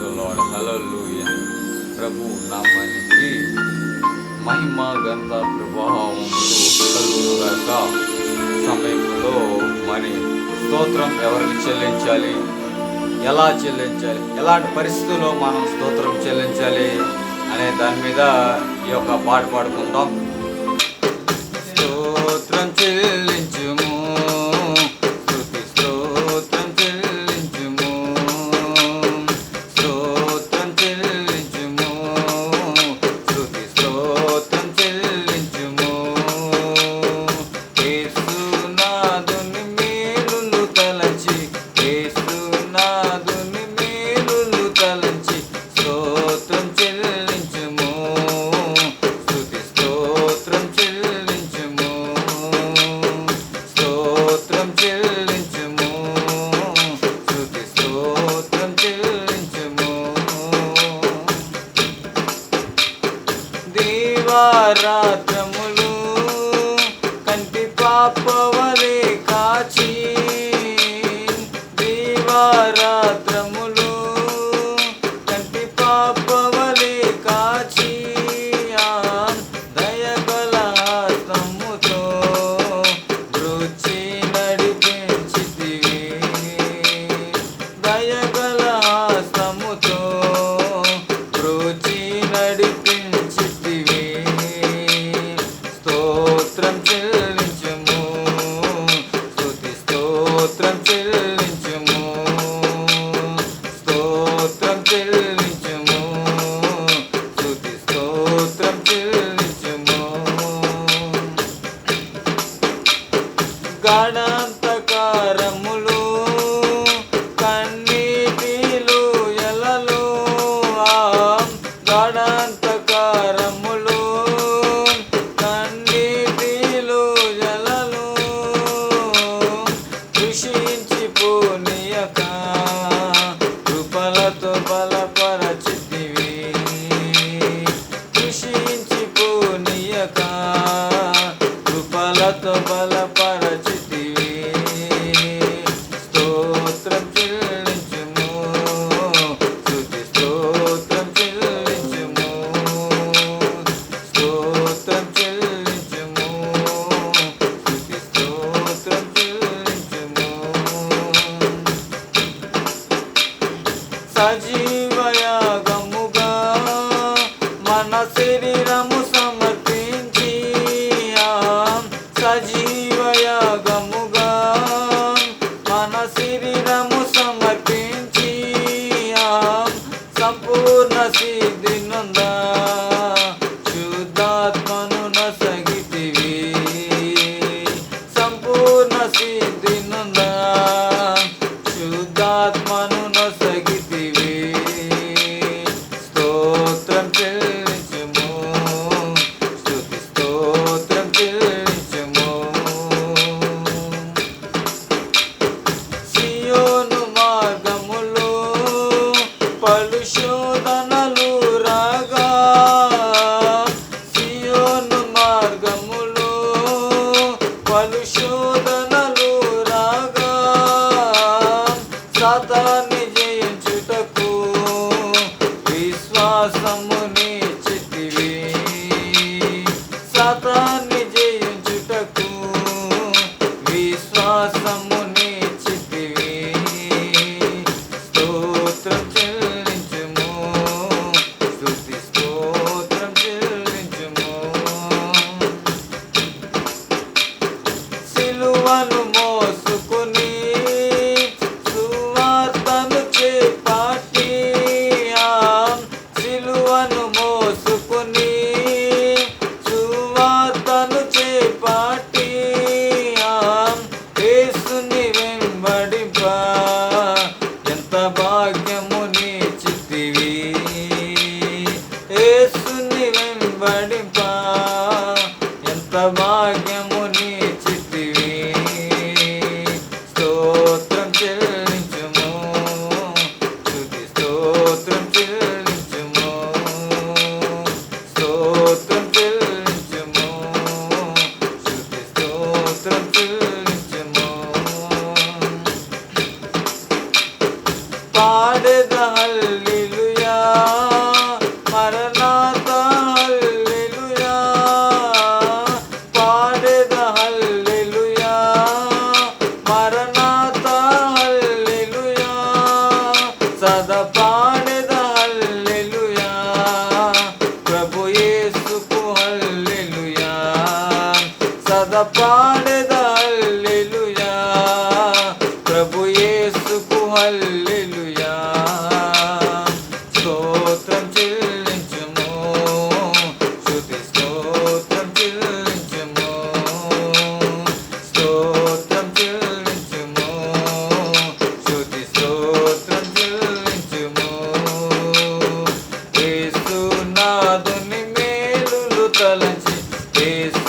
The lord హలూయ ప్రభు నామానికి మహిమ గంధ ప్రభావములు కలుగుగాక సమయంలో మరి స్తోత్రం ఎవరికి చెల్లించాలి? ఎలా చెల్లించాలి? ఎలాంటి పరిస్థితుల్లో మనం స్తోత్రం చెల్లించాలి? అనే దాని మీద ఈ యొక్క పాట పాడుకుందాం. స్తోత్రం చే రాత్రములు కంటి పాపవ saji పరిశోధనలు రాగా సియోను మార్గములు పరిశోధనలు రాగా సతన సిలువను మోసుకుని సువార్తను చేపాటి యేసుని వెంబడిపా. ఎంత భాగ్యముని హల్లెలూయా. స్తోత్రం చెల్లించుము. స్తుతి స్తోత్రం చెల్లించుము. స్తోత్రం చెల్లించుము. స్తుతి స్తోత్రం చెల్లించుము. యేసునాథుని మేలులు తలంచి యేసునాథుని